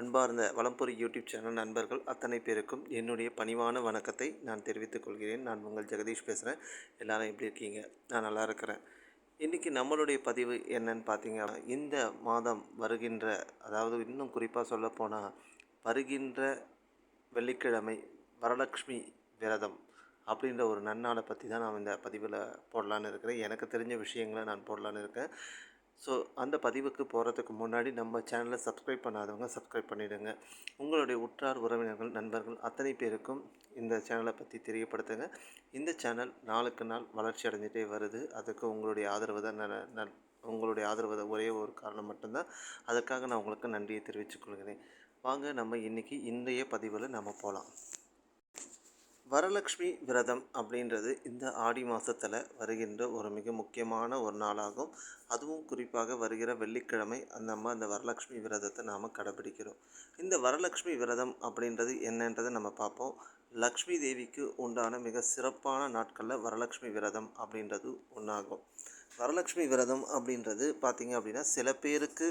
அன்பார்ந்த வலம்புரி YouTube channel நண்பர்கள் அத்தனை பேருக்கும் என்னுடைய பணிவான வணக்கத்தை நான் தெரிவித்துக் கொள்கிறேன். நான் உங்கள் ஜெகதீஷ் பேசுகிறேன் எல்லாரும் எப்படி இருக்கீங்க? நான் நல்லா இருக்கிறேன். இன்றைக்கி நம்மளுடைய பதிவு என்னன்னு பார்த்தீங்கன்னா இந்த மாதம் வருகின்ற அதாவது இன்னும் குறிப்பாக சொல்லப்போனால் வருகின்ற வெள்ளிக்கிழமை வரலக்ஷ்மி விரதம் அப்படின்ற ஒரு நன்னாளை பற்றி தான் நான் இந்த பதிவில் போடலான்னு இருக்கிறேன். எனக்கு தெரிஞ்ச விஷயங்களை நான் போடலான்னு இருக்கேன். ஸோ அந்த பதிவுக்கு போகிறதுக்கு முன்னாடி நம்ம சேனலை சப்ஸ்கிரைப் பண்ணாதவங்க சப்ஸ்கிரைப் பண்ணிவிடுங்க உங்களுடைய உற்றார் உறவினர்கள் நண்பர்கள் அத்தனை பேருக்கும் இந்த சேனலை பற்றி தெரியப்படுத்துங்க. இந்த சேனல் நாளுக்கு நாள் வளர்ச்சி அடைஞ்சிட்டே வருது. அதுக்கு உங்களுடைய ஆதரவு தான் நான் உங்களுடைய ஆதரவு ஒரே ஒரு காரணம் மட்டும்தான். அதுக்காக நான் உங்களுக்கு நன்றியை தெரிவித்துக் கொள்கிறேன். வாங்க நம்ம இன்றைக்கி இன்றைய பதிவில் நம்ம போகலாம் வரலக்ஷ்மி விரதம் அப்படின்றது இந்த ஆடி மாதத்தில் வருகின்ற ஒரு மிக முக்கியமான ஒரு நாளாகும். அதுவும் குறிப்பாக வருகிற வெள்ளிக்கிழமை நம்ம அந்த வரலக்ஷ்மி விரதத்தை நாம் கடைப்பிடிக்கிறோம் இந்த வரலக்ஷ்மி விரதம் அப்படின்றது என்னன்றதை நம்ம பார்ப்போம். லக்ஷ்மி தேவிக்கு உண்டான மிக சிறப்பான நாட்களில் வரலக்ஷ்மி விரதம் அப்படின்றது ஒன்றாகும் வரலக்ஷ்மி விரதம் அப்படின்றது பார்த்திங்க அப்படின்னா சில பேருக்கு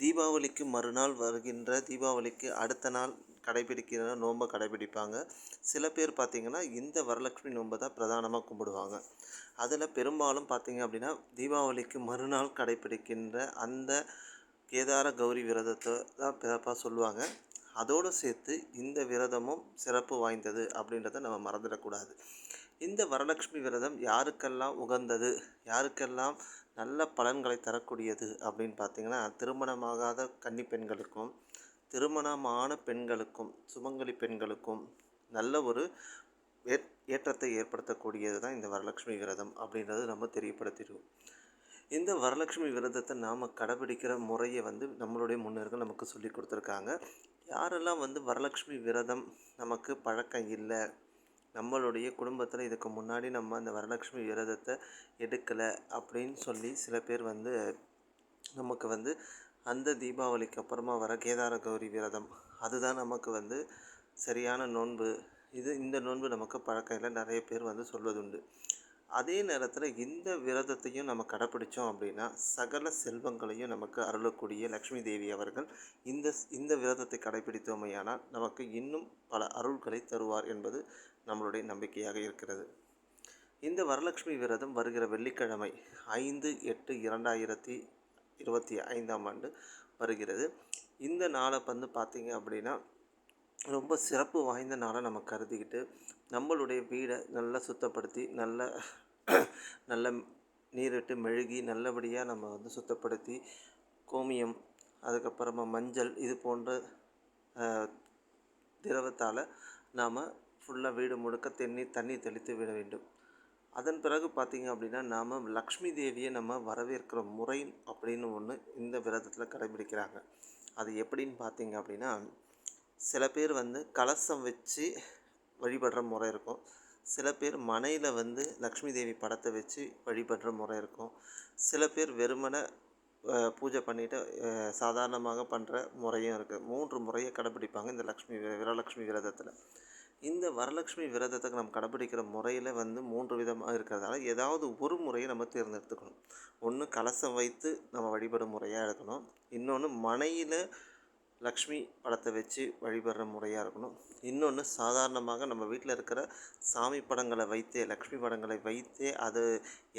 தீபாவளிக்கு மறுநாள் வருகின்ற தீபாவளிக்கு அடுத்த நாள் கடைபிடிக்கிற நோன்பை கடைபிடிப்பாங்க. சில பேர் பார்த்திங்கன்னா இந்த வரலட்சுமி நோன்பை தான் பிரதானமாக கும்பிடுவாங்க. அதில் பெரும்பாலும் பார்த்திங்க அப்படின்னா தீபாவளிக்கு மறுநாள் கடைபிடிக்கின்ற அந்த கேதார கௌரி விரதத்தை தான் பிறப்பாக சொல்லுவாங்க. அதோடு சேர்த்து இந்த விரதமும் சிறப்பு வாய்ந்தது அப்படின்றத நம்ம மறந்துடக்கூடாது. இந்த வரலட்சுமி விரதம் யாருக்கெல்லாம் உகந்தது யாருக்கெல்லாம் நல்ல பலன்களை தரக்கூடியது அப்படின்னு பார்த்திங்கன்னா திருமணமாகாத கன்னி பெண்களுக்கும் திருமணமான பெண்களுக்கும் சுமங்கலி பெண்களுக்கும் நல்ல ஒரு ஏற்றத்தை ஏற்படுத்தக்கூடியது தான் இந்த வரலட்சுமி விரதம் அப்படின்றது நம்ம தெரியப்படுத்திடுவோம் இந்த வரலட்சுமி விரதத்தை நாம் கடைபிடிக்கிற முறையை வந்து நம்மளுடைய முன்னோர்கள் நமக்கு சொல்லி கொடுத்துருக்காங்க. யாரெல்லாம் வந்து வரலட்சுமி விரதம் நமக்கு பழக்கம் இல்லை நம்மளுடைய குடும்பத்தில் இதுக்கு முன்னாடி நம்ம அந்த வரலட்சுமி விரதத்தை எடுக்கலை அப்படின்னு சொல்லி சில பேர் வந்து நமக்கு வந்து அந்த தீபாவளிக்கு அப்புறமா வர கேதார கௌரி விரதம். அதுதான் நமக்கு வந்து சரியான நோன்பு. இது இந்த நோன்பு நமக்கு பழக்கம் இல்லை நிறைய பேர் வந்து சொல்வதுண்டு. அதே நேரத்தில் இந்த விரதத்தையும் நம்ம கடைப்பிடிச்சோம் அப்படின்னா சகல செல்வங்களையும் நமக்கு அருளக்கூடிய லக்ஷ்மி தேவி அவர்கள் இந்த இந்த விரதத்தை கடைபிடித்தோமையானால் நமக்கு இன்னும் பல அருள்களை தருவார் என்பது நம்மளுடைய நம்பிக்கையாக இருக்கிறது. இந்த வரலட்சுமி விரதம் வருகிற வெள்ளிக்கிழமை ஐந்து எட்டு இரண்டாயிரத்தி இருபத்தி ஐந்தாம் ஆண்டு வருகிறது. இந்த நாளை வந்து பார்த்திங்க அப்படின்னா ரொம்ப சிறப்பு வாய்ந்த நாளை நம்ம கருதிக்கிட்டு நம்மளுடைய வீடை நல்லா சுத்தப்படுத்தி நல்ல நல்ல நீரிட்டு மெழுகி நல்லபடியாக நம்ம வந்து சுத்தப்படுத்தி கோமியம் அதுக்கப்புறமா மஞ்சள் இது போன்ற திரவத்தால் நாம் ஃபுல்லாக வீடு முழுக்க தண்ணி தண்ணி தெளித்து விட வேண்டும். அதன் பிறகு பார்த்திங்க அப்படின்னா நாம் லக்ஷ்மி தேவியை நம்ம வரவேற்கிற முறை அப்படின்னு ஒன்று இந்த விரதத்தில் கடைபிடிக்கிறாங்க. அது எப்படின்னு பார்த்திங்க அப்படின்னா சில பேர் வந்து கலசம் வச்சு வழிபடுற முறை இருக்கும். சில பேர் மனையில் வந்து லக்ஷ்மி தேவி படத்தை வச்சு வழிபடுற முறை இருக்கும். சில பேர் வெறுமனை பூஜை பண்ணிவிட்டு சாதாரணமாக பண்ணுற முறையும் இருக்குது மூன்று முறையை கடைப்பிடிப்பாங்க இந்த லக்ஷ்மி விரலக்ஷ்மி விரதத்தில். இந்த வரலட்சுமி விரதத்தை நம்ம கடைப்பிடிக்கிற முறையில் வந்து மூன்று விதமாக இருக்கிறதால ஏதாவது ஒரு முறையை நம்ம தேர்ந்தெடுத்துக்கணும். ஒன்று கலசம் வைத்து நம்ம வழிபடும் முறையாக இருக்கணும். இன்னொன்று மனையில் லக்ஷ்மி படத்தை வச்சு வழிபடுற முறையாக இருக்கணும். இன்னொன்று சாதாரணமாக நம்ம வீட்டில் இருக்கிற சாமி படங்களை வைத்தே லக்ஷ்மி படங்களை வைத்தே அது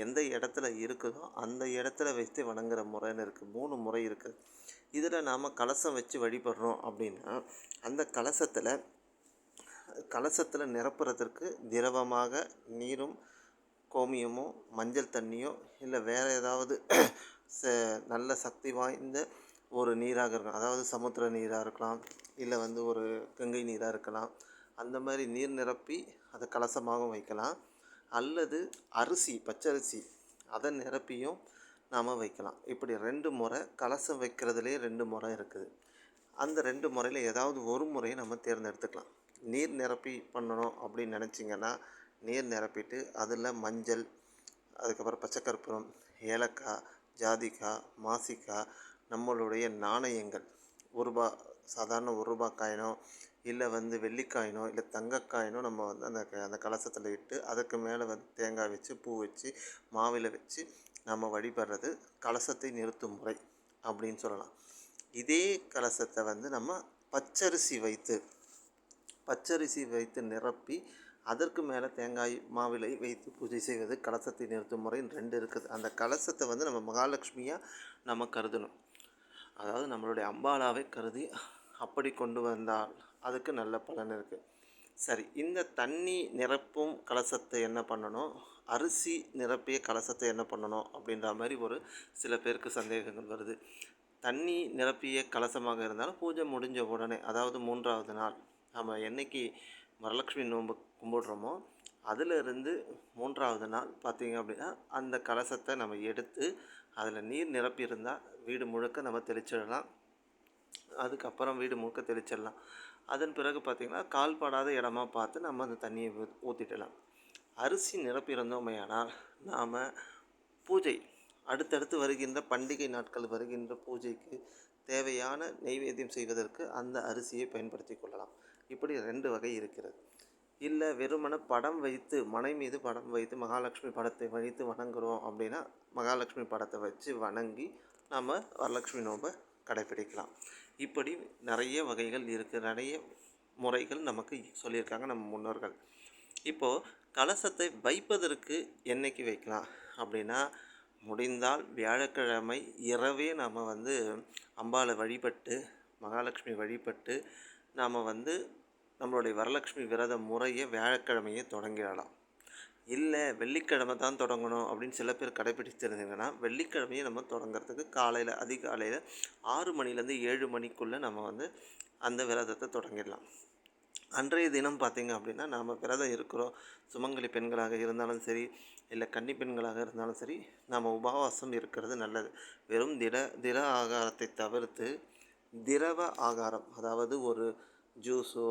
எந்த இடத்துல இருக்குதோ அந்த இடத்துல வைத்து வணங்குற முறைன்னு இருக்குது மூணு முறை இருக்குது இதில் நாம் கலசம் வச்சு வழிபடுறோம் அப்படின்னா அந்த கலசத்தில் கலசத்தில் நிரப்புறதற்கு திரவமாக நீரும் கோமியமோ மஞ்சள் தண்ணியோ இல்லை வேறு ஏதாவது ச நல்ல சக்தி வாய்ந்த ஒரு நீராக இருக்கலாம். அதாவது சமுத்திர நீராக இருக்கலாம் இல்லை வந்து ஒரு கங்கை நீராக இருக்கலாம். அந்த மாதிரி நீர் நிரப்பி அதை கலசமாகவும் வைக்கலாம். அல்லது அரிசி பச்சரிசி அதை நிரப்பியும் நாம் வைக்கலாம். இப்படி ரெண்டு முறை கலசம் வைக்கிறதுலே ரெண்டு முறை இருக்குது. அந்த ரெண்டு முறையில் ஏதாவது ஒரு முறையை நம்ம தேர்ந்தெடுத்துக்கலாம். நீர் நிரப்பி பண்ணணும் அப்படின்னு நினச்சிங்கன்னா நீர் நிரப்பிட்டு அதில் மஞ்சள் அதுக்கப்புறம் பச்சைக்கற்பூரம் ஏலக்காய் ஜாதிக்காய் மாசிக்காய் நம்மளுடைய நாணயங்கள். ஒரு ரூபா சாதாரண ஒரு ரூபா காயினோ இல்லை வந்து வெள்ளிக்காயினோ இல்லை தங்கக்காயினோ நம்ம வந்து அந்த அந்த கலசத்தில் இட்டு அதுக்கு மேலே வந்து தேங்காய் வச்சு பூ வச்சு மாவில் வச்சு நம்ம வழிபடுறது கலசத்தை நிறுத்தும் முறை அப்படின்னு சொல்லலாம். இதே கலசத்தை வந்து நம்ம பச்சரிசி வைத்து பச்சரிசி வைத்து நிரப்பி அதற்கு மேலே தேங்காய் மாவிலை வைத்து பூஜை செய்வது கலசத்தை நிறுத்தும் முறை ரெண்டு இருக்குது. அந்த கலசத்தை வந்து நம்ம மகாலட்சுமியாக நம்ம கருதணும். அதாவது நம்மளுடைய அம்பாலாவை கருதி அப்படி கொண்டு வந்தால் அதுக்கு நல்ல பலன் இருக்குது சரி இந்த தண்ணி நிரப்பும் கலசத்தை என்ன பண்ணணும்? அரிசி நிரப்பிய கலசத்தை என்ன பண்ணணும்? அப்படின்ற மாதிரி ஒரு சில பேருக்கு சந்தேகங்கள் வருது. தண்ணி நிரப்பிய கலசமாக இருந்தாலும் பூஜை முடிஞ்ச உடனே அதாவது மூன்றாவது நாள் நம்ம என்னைக்கு வரலட்சுமி நோன்பு கும்பிடுறோமோ அதிலிருந்து மூன்றாவது நாள் பார்த்திங்க அப்படின்னா அந்த கலசத்தை நம்ம எடுத்து அதில் நீர் நிரப்பியிருந்தால் வீடு முழுக்க நம்ம தெளிச்சிடலாம். அதுக்கப்புறம் வீடு முழுக்க தெளிச்சிடலாம். அதன் பிறகு பார்த்திங்கன்னா கால்படாத இடமா பார்த்து நம்ம அந்த தண்ணியை ஊ- ஊற்றிடலாம் அரிசி நிரப்பியிருந்தோமேயானால் நாம் பூஜை அடுத்தடுத்து வருகின்ற பண்டிகை நாட்கள் வருகின்ற பூஜைக்கு தேவையான நெய்வேத்தியம் செய்வதற்கு அந்த அரிசியை பயன்படுத்தி கொள்ளலாம். இப்படி ரெண்டு வகை இருக்கிறது. இல்லை வெறுமனே படம் வைத்து மனை மீது படம் வைத்து மகாலட்சுமி படத்தை வைத்து வணங்குறோம் அப்படின்னா மகாலட்சுமி படத்தை வச்சு வணங்கி நம்ம வரலட்சுமி நோம்பை கடைப்பிடிக்கலாம். இப்படி நிறைய வகைகள் இருக்குது நிறைய முறைகள் நமக்கு சொல்லியிருக்காங்க நம்ம முன்னோர்கள். இப்போது கலசத்தை வைப்பதற்கு என்னைக்கு வைக்கலாம்? அப்படின்னா முடிந்தால் வியாழக்கிழமை இரவே நாம் வந்து அம்பாவை வழிபட்டு மகாலட்சுமி வழிபட்டு நாம் வந்து நம்மளுடைய வரலட்சுமி விரத முறையை வியாழக்கிழமையே தொடங்கிடலாம். இல்லை வெள்ளிக்கிழமை தான் தொடங்கணும் அப்படின்னு சில பேர் கடைப்பிடிச்சிருந்தீங்கன்னா வெள்ளிக்கிழமையே நம்ம தொடங்குறதுக்கு காலையில் அதிகாலையில் ஆறு மணிலேருந்து ஏழு மணிக்குள்ளே நம்ம வந்து அந்த விரதத்தை தொடங்கிடலாம். அன்றைய தினம் பார்த்தீங்க அப்படின்னா நாம் விரதம் இருக்கிறோம். சுமங்கலி பெண்களாக இருந்தாலும் சரி இல்லை கன்னி பெண்களாக இருந்தாலும் சரி நாம் உபவாசம் இருக்கிறது நல்லது. வெறும் திட திட ஆகாரத்தை தவிர்த்து திரவ ஆகாரம் அதாவது ஒரு ஜூஸோ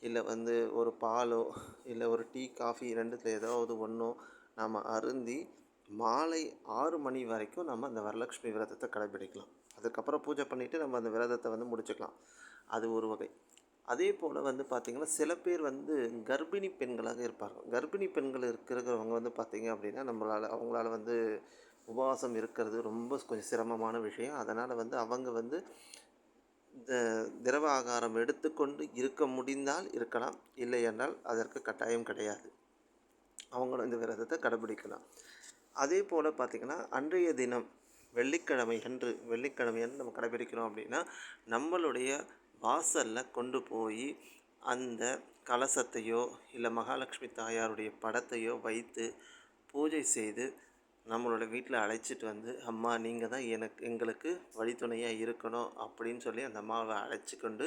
இல்லை வந்து ஒரு பாலோ இல்லை ஒரு டீ காஃபி ரெண்டுத்தில் ஏதாவது ஒன்றோ நாம் அருந்தி மாலை ஆறு மணி வரைக்கும் நம்ம அந்த வரலட்சுமி விரதத்தை கடைபிடிக்கலாம். அதுக்கப்புறம் பூஜை பண்ணிவிட்டு நம்ம அந்த விரதத்தை வந்து முடிச்சுக்கலாம். அது ஒரு வகை. அதே போல் வந்து பார்த்திங்கன்னா சில பேர் வந்து கர்ப்பிணி பெண்களாக இருப்பாங்க கர்ப்பிணி பெண்கள் இருக்கிறவங்க வந்து பார்த்திங்க அப்படின்னா நம்மளால் அவங்களால வந்து உபவாசம் இருக்கிறது ரொம்ப கொஞ்சம் சிரமமான விஷயம். அதனால் வந்து அவங்க வந்து திரவ ஆகாரம் எடுத்துக்கொண்டு இருக்க முடிந்தால் இருக்கலாம் இல்லை என்றால் அதற்கு கட்டாயம் கிடையாது. அவங்களும் இந்த விரதத்தை கடைபிடிக்கலாம் அதே போல் பார்த்திங்கன்னா அன்றைய தினம் வெள்ளிக்கிழமை அன்று வெள்ளிக்கிழமை அன்று நம்ம கடைபிடிக்கிறோம் அப்படின்னா நம்மளுடைய வாசலில் கொண்டு போய் அந்த கலசத்தையோ இல்லை மகாலட்சுமி தாயாருடைய படத்தையோ வைத்து பூஜை செய்து நம்மளோட வீட்டில் அழைச்சிட்டு வந்து அம்மா நீங்கள் தான் எனக்கு எங்களுக்கு வழித்துணையாக இருக்கணும் அப்படின்னு சொல்லி அந்த அம்மாவை அழைச்சி கொண்டு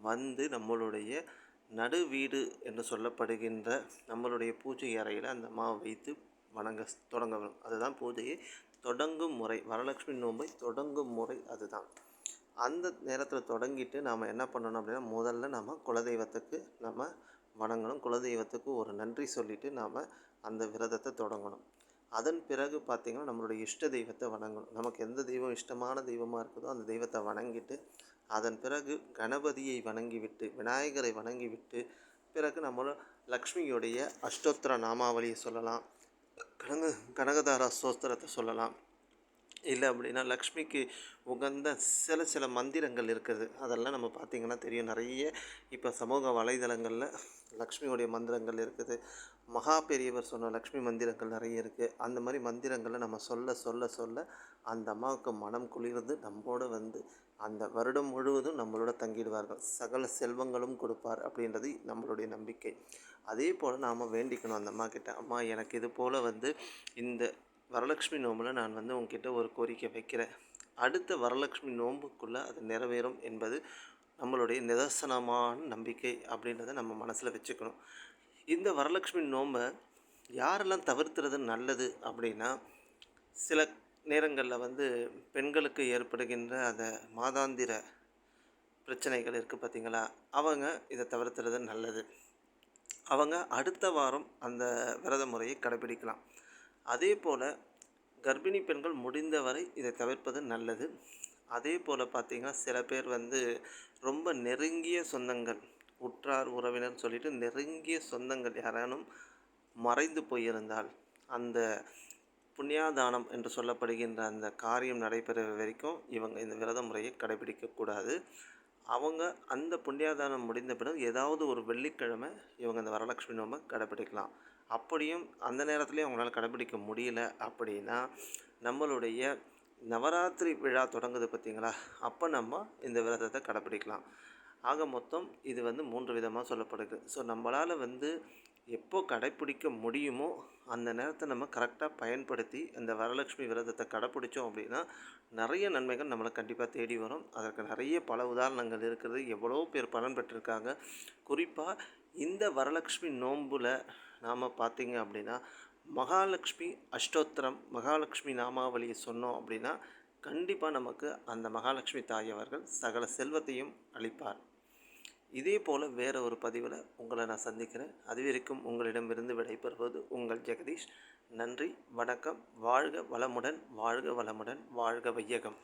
வந்து நம்மளுடைய நடு வீடு என்று சொல்லப்படுகின்ற நம்மளுடைய பூஜை அறையில் அந்த அம்மாவை வைத்து வணங்க தொடங்க வேணும் அதுதான் பூஜையை தொடங்கும் முறை. வரலட்சுமி நோன்பை தொடங்கும் முறை அதுதான். அந்த நேரத்தில் தொடங்கிட்டு நாம் என்ன பண்ணணும் அப்படின்னா முதல்ல நம்ம குலதெய்வத்துக்கு நம்ம வணங்கணும். குலதெய்வத்துக்கு ஒரு நன்றி சொல்லிவிட்டு நாம் அந்த விரதத்தை தொடங்கணும். அதன் பிறகு பார்த்திங்கன்னா நம்மளுடைய இஷ்ட தெய்வத்தை வணங்கணும். நமக்கு எந்த தெய்வம் இஷ்டமான தெய்வமாக இருக்குதோ அந்த தெய்வத்தை வணங்கிட்டு அதன் பிறகு கணபதியை வணங்கிவிட்டு விநாயகரை வணங்கிவிட்டு பிறகு நம்ம லக்ஷ்மியுடைய அஷ்டோத்திர நாமாவளியை சொல்லலாம். கனக கனகதாரா ஸ்தோத்திரத்தை சொல்லலாம். இல்லை அப்படின்னா லக்ஷ்மிக்கு உகந்த சில சில மந்திரங்கள் இருக்குது அதெல்லாம் நம்ம பார்த்திங்கன்னா தெரியும். நிறைய இப்போ சமூக வலைதளங்களில் லக்ஷ்மியுடைய மந்திரங்கள் இருக்குது. மகா பெரியவர் சொன்ன லக்ஷ்மி மந்திரங்கள் நிறைய இருக்குது அந்த மாதிரி மந்திரங்களை நம்ம சொல்ல சொல்ல சொல்ல அந்த அம்மாவுக்கு மனம் குளிர்ந்து நம்மோட வந்து அந்த வருடம் முழுவதும் நம்மளோட தங்கிடுவார்கள். சகல செல்வங்களும் கொடுப்பார் அப்படின்றது நம்மளுடைய நம்பிக்கை. அதே போல் நாம் வேண்டிக்கணும் அந்த அம்மா கிட்ட அம்மா எனக்கு இது போல் வந்து இந்த வரலட்சுமி நோம்பில் நான் வந்து உங்ககிட்ட ஒரு கோரிக்கை வைக்கிறேன். அடுத்த வரலட்சுமி நோன்புக்குள்ளே அது நிறைவேறும் என்பது நம்மளுடைய நிதர்சனமான நம்பிக்கை அப்படின்றத நம்ம மனசில் வச்சுக்கணும். இந்த வரலட்சுமி நோம்பை யாரெல்லாம் தவிர்த்துறது நல்லது அப்படின்னா சில நேரங்களில் வந்து பெண்களுக்கு ஏற்படுகின்ற அந்த மாதாந்திர பிரச்சனைகள் இருக்குது பார்த்தீங்களா அவங்க இதை தவிர்த்துறது நல்லது. அவங்க அடுத்த வாரம் அந்த விரத முறையை கடைபிடிக்கலாம். அதே போல் கர்ப்பிணி பெண்கள் முடிந்தவரை இதை தவிர்ப்பது நல்லது. அதே போல் பார்த்திங்கன்னா சில பேர் வந்து ரொம்ப நெருங்கிய சொந்தங்கள் உற்றார் உறவினர் சொல்லிட்டு நெருங்கிய சொந்தங்கள் யாரானும் மறைந்து போயிருந்தால் அந்த புண்ணியாதானம் என்று சொல்லப்படுகின்ற அந்த காரியம் நடைபெற வரைக்கும் இவங்க இந்த விரத முறையை கடைபிடிக்கக்கூடாது அவங்க அந்த புண்ணியாதானம் முடிந்த பிறகு ஏதாவது ஒரு வெள்ளிக்கிழமை இவங்க அந்த வரலட்சுமி நோம்பை கடைப்பிடிக்கலாம் அப்படியும் அந்த நேரத்துலேயும் அவங்களால கடைப்பிடிக்க முடியல அப்படின்னா நம்மளுடைய நவராத்திரி விழா தொடங்குது பார்த்தீங்களா? அப்போ நம்ம இந்த விரதத்தை கடைப்பிடிக்கலாம் ஆக மொத்தம் இது வந்து மூன்று விதமாக சொல்லப்படுது. ஸோ நம்மளால் வந்து எப்போ கடைப்பிடிக்க முடியுமோ அந்த நேரத்தை நம்ம கரெக்டாக பயன்படுத்தி அந்த வரலட்சுமி விரதத்தை கடைப்பிடிச்சோம் அப்படின்னா நிறைய நன்மைகள் நம்மளை கண்டிப்பாக தேடி வரும். அதற்கு நிறைய பல உதாரணங்கள் இருக்கிறது. எவ்வளோ பேர் பலன் பெற்றிருக்காங்க. குறிப்பாக இந்த வரலட்சுமி நோம்பில் நாம் பார்த்திங்க அப்படின்னா மகாலட்சுமி அஷ்டோத்திரம் மகாலட்சுமி நாமாவளியை சொன்னோம் அப்படின்னா கண்டிப்பாக நமக்கு அந்த மகாலட்சுமி தாய் அவர்கள் சகல செல்வத்தையும் அளிப்பார். இதே போல் வேறு ஒரு பதிவில் உங்களை நான் சந்திக்கிறேன். அதுவரைக்கும் உங்களிடமிருந்து விடைபெறுவது உங்கள் ஜெகதீஷ். நன்றி வணக்கம் வாழ்க வளமுடன் வாழ்க வளமுடன் வாழ்க வையகம்.